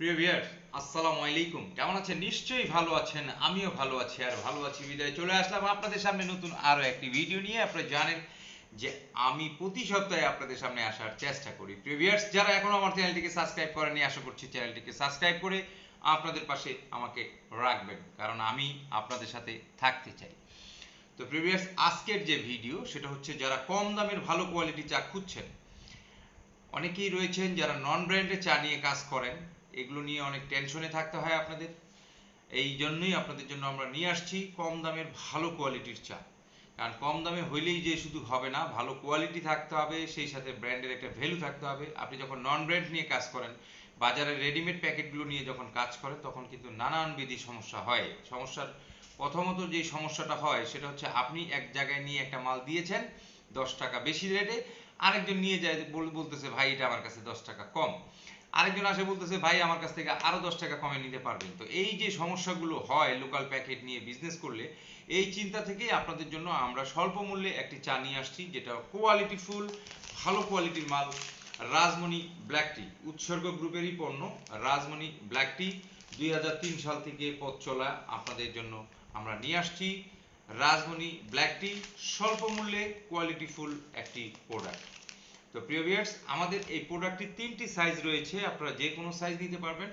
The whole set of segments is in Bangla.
প্রিয় ভিয়ার আসসালামু আলাইকুম। কেমন আছেন? নিশ্চয়ই ভালো আছেন, আমিও ভালো আছি, আর ভালো আছি, বিদায় চলে আসলাম আপনাদের সামনে নতুন আরও একটি ভিডিও নিয়ে। আপনারা জানেন যে আমি প্রতি সপ্তাহে আপনাদের সামনে আসার চেষ্টা করি। প্রিয় প্রিভিয়ার্স যারা এখনও আমার চ্যানেলটিকে সাবস্ক্রাইব করেনি আশা করছি চ্যানেলটিকে সাবস্ক্রাইব করে আপনাদের পাশে আমাকে রাখবেন, কারণ আমি আপনাদের সাথে থাকতে চাই। তো প্রিভিয়াস আজকের যে ভিডিও সেটা হচ্ছে যারা কম দামের ভালো কোয়ালিটি চা খুঁজছেন, অনেকেই রয়েছেন যারা নন ব্র্যান্ডে চা নিয়ে কাজ করেন এগুলো নিয়ে অনেক টেনশনে থাকতে হয় আপনাদের। এই জন্যই আপনাদের জন্য আমরা নিয়ে আসছি কম দামের ভালো কোয়ালিটির চা। কারণ কম দামে হইলেই যে শুধু হবে না, ভালো কোয়ালিটি থাকতে হবে, সেই সাথে ব্র্যান্ডের একটা ভ্যালু থাকতে হবে। আপনি যখন নন ব্র্যান্ড নিয়ে কাজ করেন, বাজারে রেডিমেড প্যাকেটগুলো নিয়ে যখন কাজ করেন তখন কিন্তু নানান বিধি সমস্যা হয়। সমস্যার প্রথমত যে সমস্যাটা হয়, সেটা হচ্ছে আপনি এক জায়গায় নিয়ে একটা মাল দিয়েছেন, দশ টাকা বেশি রেটে আরেকজন নিয়ে যায় বলতেছে, ভাই, এটা আমার কাছে দশ টাকা কম। আরেকজন আসে বলতেছে, ভাই, আমার কাছ থেকে আরও দশ টাকা কমে নিতে পারবেন। তো এই যে সমস্যাগুলো হয় লোকাল প্যাকেট নিয়ে বিজনেস করলে, এই চিন্তা থেকেই আপনাদের জন্য আমরা স্বল্প মূল্যে একটি চা নিয়ে আসছি, যেটা কোয়ালিটি ফুল, ভালো কোয়ালিটির মাল, রাজমণি ব্ল্যাক টি উৎসর্গ গ্রুপেরই পণ্য, রাজমণি ব্ল্যাক টি দুই হাজার তিন সাল থেকে পথ চলা আপনাদের জন্য আমরা নিয়ে আসছি। রাজমণি ব্ল্যাক টি স্বল্প মূল্যে কোয়ালিটি ফুল একটি প্রোডাক্ট তো প্রিয় ভিউয়ার্স, আমাদের এই প্রোডাক্টটির তিনটি সাইজ রয়েছে, আপনারা যে কোনো সাইজ নিতে পারবেন।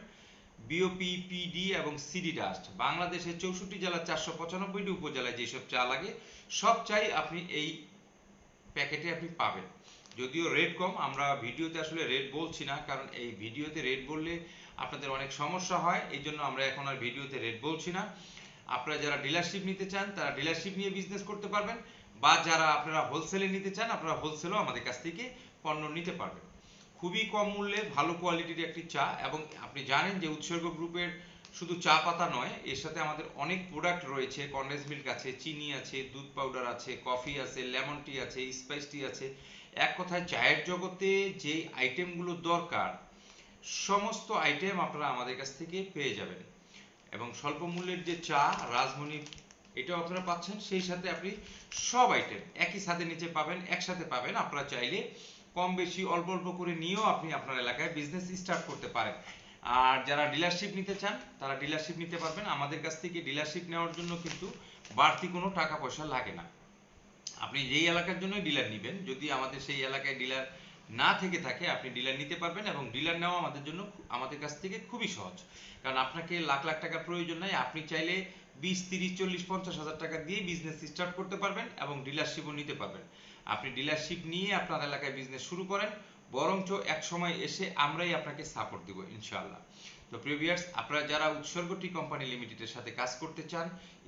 বিওপি পিডি এবং সিডি ডাস্ট বাংলাদেশের চৌষট্টি জেলার চারশো পঁচানব্বইটি উপজেলায় যেসব চা লাগে, সব চাই আপনি এই প্যাকেটে আপনি পাবেন। যদিও রেট কম, আমরা ভিডিওতে আসলে রেট বলছি না, কারণ এই ভিডিওতে রেট বললে আপনাদের অনেক সমস্যা হয়, এই জন্য আমরা এখন আর ভিডিওতে রেট বলছি না। আপনারা যারা ডিলারশিপ নিতে চান, তারা ডিলারশিপ নিয়ে বিজনেস করতে পারবেন, বা যারা আপনারা হোলসেলে নিতে চান, আপনারা হোলসেলও আমাদের কাছ থেকে পণ্য নিতে পারবেন খুবই কম মূল্যে ভালো কোয়ালিটির একটি চা এবং আপনি জানেন যে উৎসর্গ গ্রুপের শুধু চা পাতা নয়, এর সাথে আমাদের অনেক প্রোডাক্ট রয়েছে কন্ডেন্স মিল্ক আছে, চিনি আছে, দুধ পাউডার আছে কফি আছে লেমন টি আছে স্পাইস টি আছে। এক কথায় চায়ের জগতে যে আইটেমগুলো দরকার, সমস্ত আইটেম আপনারা আমাদের কাছ থেকে পেয়ে যাবেন। এবং স্বল্প মূল্যের যে চা, রাজমণি, এটাও আপনারা পাচ্ছেন, সেই সাথে আপনি সব আইটেম একই সাথে নিচে পাবেন, একসাথে পাবেন। আপনারা চাইলে কম বেশি অল্প অল্প করে নিয়েও আপনি আপনার এলাকায় বিজনেস স্টার্ট করতে পারেন। আর যারা ডিলারশিপ নিতে চান, তারা ডিলারশিপ নিতে পারবেন। আমাদের কাছ থেকে ডিলারশিপ নেওয়ার জন্য কিন্তু বাড়তি কোনো টাকা পয়সা লাগে না। আপনি যেই এলাকার জন্য ডিলার নেবেন, যদি আমাদের সেই এলাকায় ডিলার না থেকে থাকে, আপনি ডিলার নিতে পারবেন এবং ডিলার নেওয়া আমাদের জন্য আমাদের কাছ থেকে খুবই সহজ। কারণ আপনাকে লাখ লাখ টাকার প্রয়োজন নাই, আপনি চাইলে বিশ, তিরিশ, চল্লিশ, পঞ্চাশ হাজার টাকা দিয়ে বিজনেস স্টার্ট করতে পারবেন এবং ডিলারশিপও নিতে পারবেন। আপনি ডিলারশিপ নিয়ে আপনার এলাকায় বিজনেস শুরু করেন, বরঞ্চ এক সময় এসে আমরাই আপনাকে সাপোর্ট দেবো, ইনশাআল্লাহ। তো প্রিভিয়ার্স আপনারা যারা উৎসর্গ টি কোম্পানি লিমিটেডের সাথে কাজ করতে চান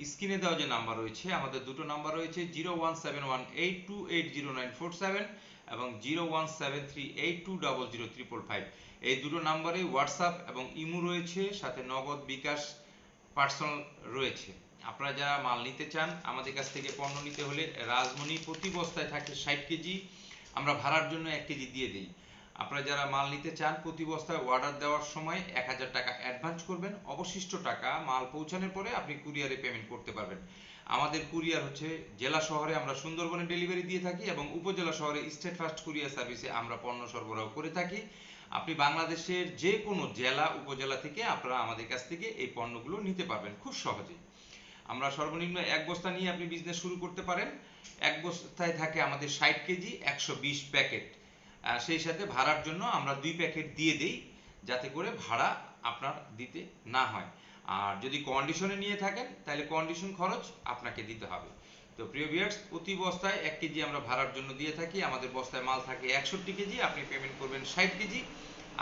স্ক্রিনে দেওয়া যে নাম্বার রয়েছে, আমাদের দুটো নাম্বার রয়েছে zero one seven one eight two eight zero nine four seven এবং zero one seven three eight two double zero triple five এই দুটো নাম্বারে হোয়াটসঅ্যাপ এবং ইমো রয়েছে, সাথে নগদ বিকাশ পার্সোনাল রয়েছে। আপনারা যারা মাল নিতে চান, আমাদের কাছ থেকে পণ্য নিতে হলে রাজমণি প্রতি বস্তায় থাকে ষাট কেজি। আমরা ভাড়ার জন্য এক কেজি দিয়ে দিই। আপনারা যারা মাল নিতে চান, প্রতি বস্তায় অর্ডার দেওয়ার সময় এক হাজার টাকা অ্যাডভান্স করবেন। অবশিষ্ট টাকা মাল পৌঁছানোর পরে আপনি কুরিয়ারে পেমেন্ট করতে পারবেন। আমাদের কুরিয়ার হচ্ছে জেলা শহরে আমরা সুন্দরবনে ডেলিভারি দিয়ে থাকি এবং উপজেলা শহরে স্টেট ফাস্ট কুরিয়ার সার্ভিসে আমরা পণ্য সরবরাহ করে থাকি। আপনি বাংলাদেশের যে কোনো জেলা, উপজেলা থেকে আপনারা আমাদের কাছ থেকে এই পণ্যগুলো নিতে পারবেন খুব সহজে আমরা সর্বনিম্ন এক বস্তা নিয়ে আপনি বিজনেস শুরু করতে পারেন। এক বস্তায় থাকে আমাদের ষাট কেজি, একশো বিশ প্যাকেট সেই সাথে ভাড়ার জন্য আমরা দুই প্যাকেট দিয়ে দেই, যাতে করে ভাড়া আপনার দিতে না হয়। আর যদি কন্ডিশনে নিয়ে থাকেন, তাহলে কন্ডিশন খরচ আপনাকে দিতে হবে। তো প্রিয় ভিউয়ার্স প্রতি বস্তায় এক কেজি আমরা ভাড়ার জন্য দিয়ে থাকি। আমাদের বস্তায় মাল থাকে একষট্টি কেজি, আপনি পেমেন্ট করবেন ষাট কেজি।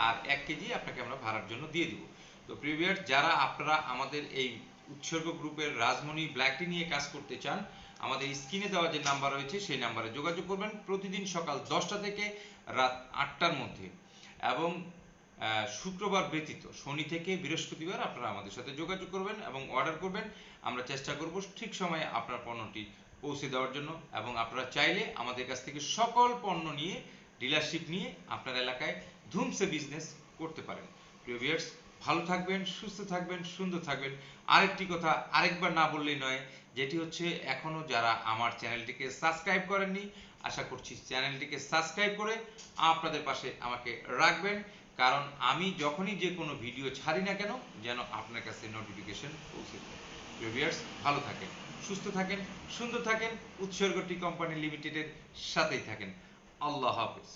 আর এক কেজি আপনাকে আমরা ভাড়ার জন্য দিয়ে দিব। তো প্রিয় যারা আপনারা আমাদের এই উৎসর্গ গ্রুপের রাজমণি ব্ল্যাক টি নিয়ে কাজ করতে চান, আমাদের স্ক্রিনে দেওয়া যে নাম্বার রয়েছে, সেই নাম্বারে যোগাযোগ করবেন প্রতিদিন সকাল দশটা থেকে রাত আটটার মধ্যে। এবং শুক্রবার ব্যতীত শনি থেকে বৃহস্পতিবার আপনারা আমাদের সাথে যোগাযোগ করবেন এবং অর্ডার করবেন। আমরা চেষ্টা করব ঠিক সময়ে আপনার পণ্যটি পৌঁছে দেওয়ার জন্য এবং আপনারা চাইলে আমাদের কাছ থেকে সকল পণ্য নিয়ে ডিলারশিপ নিয়ে আপনার এলাকায় ধুমসে বিজনেস করতে পারেন। প্রিয় ভিউয়ার্স ভালো থাকবেন, সুস্থ থাকবেন, সুন্দর থাকবেন। আরেকটি কথা, আরেকবার না বললেই নয়, যেটি হচ্ছে এখনও যারা আমার চ্যানেলটিকে সাবস্ক্রাইব করেননি, আশা করছি চ্যানেলটিকে সাবস্ক্রাইব করে আপনাদের পাশে আমাকে রাখবেন। কারণ আমি যখনই যে কোনো ভিডিও ছাড়ি না কেন, যেন আপনার কাছে নোটিফিকেশন পৌঁছে যায়। ভিউয়ার্স ভালো থাকেন, সুস্থ থাকেন, সুন্দর থাকেন। উৎসর্গ টি কোম্পানি লিমিটেডের সাথেই থাকেন। আল্লাহ হাফেজ।